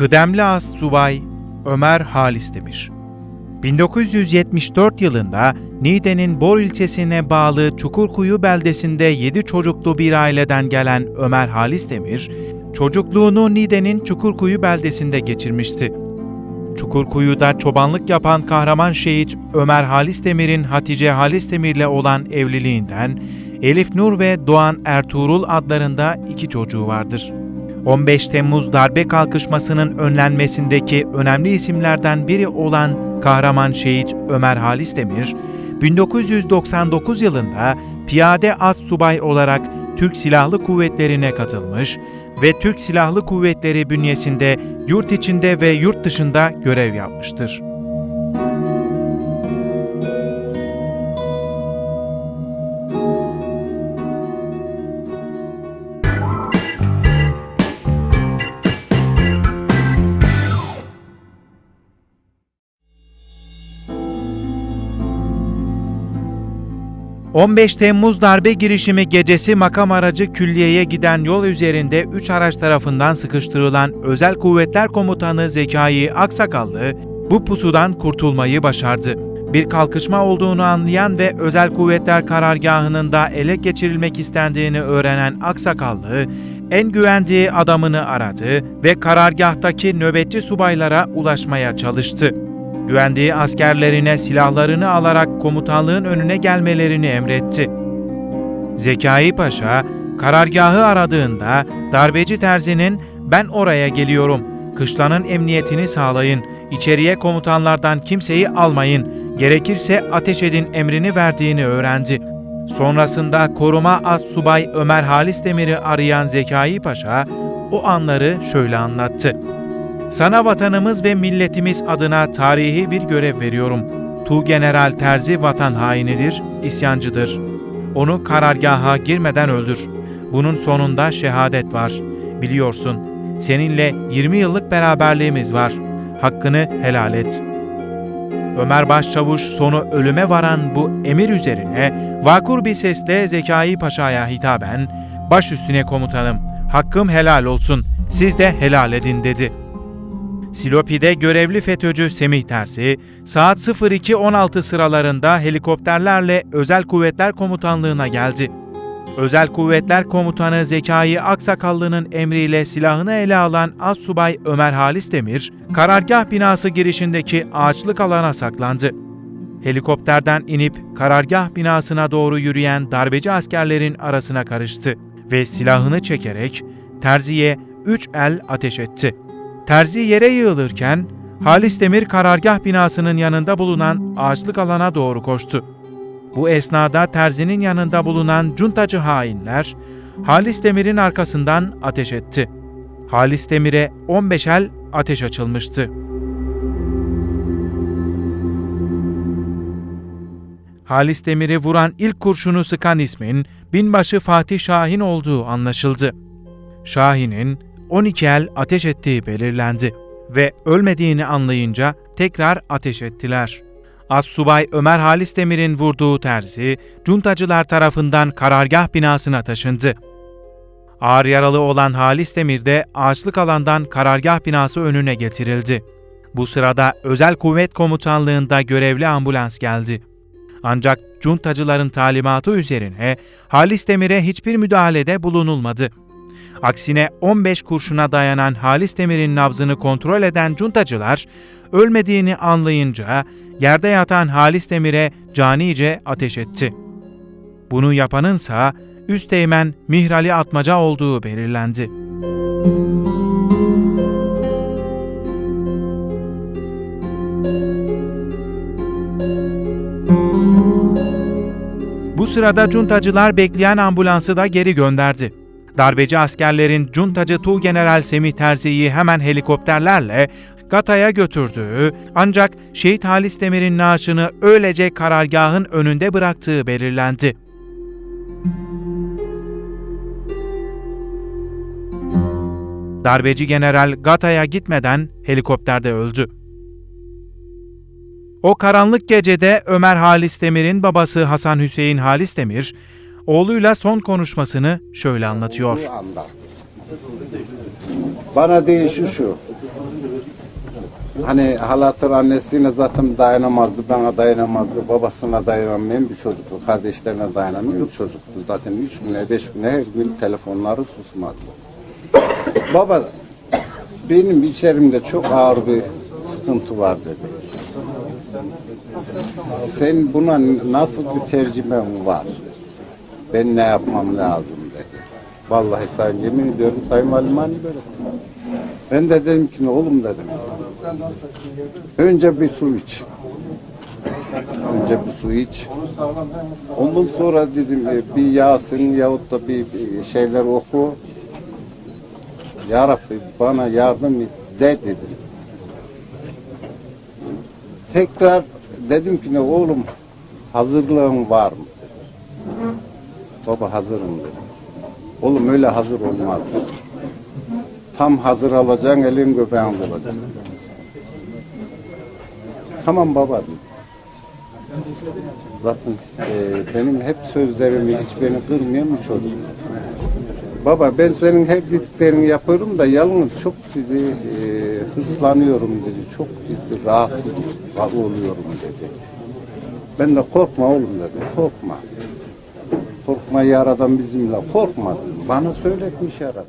Kıdemli As Subay Ömer Halis Demir 1974 yılında Niğde'nin Bor ilçesine bağlı Çukurkuyu beldesinde 7 çocuklu bir aileden gelen Ömer Halis Demir, çocukluğunu Niğde'nin Çukurkuyu beldesinde geçirmişti. Çukurkuyu'da çobanlık yapan kahraman şehit Ömer Halis Demir'in Hatice Halis Demir'le olan evliliğinden Elif Nur ve Doğan Ertuğrul adlarında iki çocuğu vardır. 15 Temmuz darbe kalkışmasının önlenmesindeki önemli isimlerden biri olan kahraman şehit Ömer Halis Demir, 1999 yılında piyade az subay olarak Türk Silahlı Kuvvetleri'ne katılmış ve Türk Silahlı Kuvvetleri bünyesinde yurt içinde ve yurt dışında görev yapmıştır. ...15 Temmuz darbe girişimi gecesi makam aracı külliyeye giden yol üzerinde 3 araç tarafından sıkıştırılan Özel Kuvvetler Komutanı Zekai Aksakallı bu pusudan kurtulmayı başardı. Bir kalkışma olduğunu anlayan ve Özel Kuvvetler Karargahı'nın da ele geçirilmek istendiğini öğrenen Aksakallı, en güvendiği adamını aradı ve karargahtaki nöbetçi subaylara ulaşmaya çalıştı. Güvendiği askerlerine silahlarını alarak komutanlığın önüne gelmelerini emretti. Zekai Paşa, karargahı aradığında darbeci terzinin ben oraya geliyorum, kışlanın emniyetini sağlayın, içeriye komutanlardan kimseyi almayın, gerekirse ateş edin emrini verdiğini öğrendi. Sonrasında koruma az subay Ömer Halis Demir'i arayan Zekai Paşa o anları şöyle anlattı. Sana vatanımız ve milletimiz adına tarihi bir görev veriyorum. Tuğgeneral Terzi vatan hainidir, isyancıdır. Onu karargaha girmeden öldür. Bunun sonunda şehadet var. Biliyorsun, seninle 20 yıllık beraberliğimiz var. Hakkını helal et. Ömer Başçavuş sonu ölüme varan bu emir üzerine vakur bir sesle Zekai Paşa'ya hitaben, baş üstüne komutanım, hakkım helal olsun, siz de helal edin dedi.'' Silopi'de görevli FETÖ'cü Semih Tersi, saat 02.16 sıralarında helikopterlerle Özel Kuvvetler Komutanlığı'na geldi. Özel Kuvvetler Komutanı Zekai Aksakallı'nın emriyle silahını ele alan Assubay Ömer Halis Demir, karargah binası girişindeki ağaçlık alana saklandı. Helikopterden inip karargah binasına doğru yürüyen darbeci askerlerin arasına karıştı ve silahını çekerek Terzi'ye üç el ateş etti. Terzi yere yığılırken Halis Demir karargah binasının yanında bulunan ağaçlık alana doğru koştu. Bu esnada Terzi'nin yanında bulunan cuntacı hainler Halis Demir'in arkasından ateş etti. Halis Demir'e 15 el ateş açılmıştı. Halis Demir'i vuran ilk kurşunu sıkan ismin binbaşı Fatih Şahin olduğu anlaşıldı. Şahin'in 12 el ateş ettiği belirlendi ve ölmediğini anlayınca tekrar ateş ettiler. Assubay Ömer Halis Demir'in vurduğu terzi, cuntacılar tarafından karargah binasına taşındı. Ağır yaralı olan Halis Demir de ağaçlık alandan karargah binası önüne getirildi. Bu sırada Özel Kuvvet Komutanlığı'nda görevli ambulans geldi. Ancak cuntacıların talimatı üzerine Halis Demir'e hiçbir müdahalede bulunulmadı. Aksine 15 kurşuna dayanan Halis Demir'in nabzını kontrol eden cuntacılar, ölmediğini anlayınca yerde yatan Halis Demir'e canice ateş etti. Bunu yapanınsa Üsteğmen Mihrali Atmaca olduğu belirlendi. Bu sırada cuntacılar bekleyen ambulansı da geri gönderdi. Darbeci askerlerin cuntacı Tuğgeneral Semih Terzi'yi hemen helikopterlerle Gata'ya götürdüğü ancak Şehit Halis Demir'in naaşını öylece karargahın önünde bıraktığı belirlendi. Darbeci general Gata'ya gitmeden helikopterde öldü. O karanlık gecede Ömer Halis Demir'in babası Hasan Hüseyin Halis Demir, oğluyla son konuşmasını şöyle anlatıyor. Bana değişi şu. Hani halatır annesine zaten dayanamazdı, bana dayanamazdı, babasına dayanamayan bir çocuktu, kardeşlerine dayanamayan bir çocuktu. Zaten üç güne, beş güne her gün telefonları susmadı. Baba, benim içerimde çok ağır bir sıkıntı var dedi. Sen buna nasıl bir tercümen var? Ben ne yapmam lazım dedi. Vallahi sayın yemin ediyorum sayın valim böyle. Ben de dedim ki ne oğlum dedim. Önce bir su iç. Önce bir su iç. Ondan sonra dedim e, bir Yasin yahut da bir şeyler oku. Ya Rabbi bana yardım et de dedim. Tekrar dedim ki ne oğlum hazırlığın var mı? Dedi. Baba hazırım dedim. Oğlum öyle hazır olmaz. dedi. Tam hazır alacaksın elin göbeğin olacak. Tamam baba dedim. Zaten e, benim hep sözlerimi hiç beni kırmayan bir çocuk. Baba ben senin hep dediklerini yapıyorum da yalnız çok dedi, e, hırslanıyorum dedi. Çok dedi, rahatsız oluyorum dedi. Ben de korkma oğlum dedim. Korkma. Korkma yaradan bizimle. Korkma. Bana söyletmiş yaradan.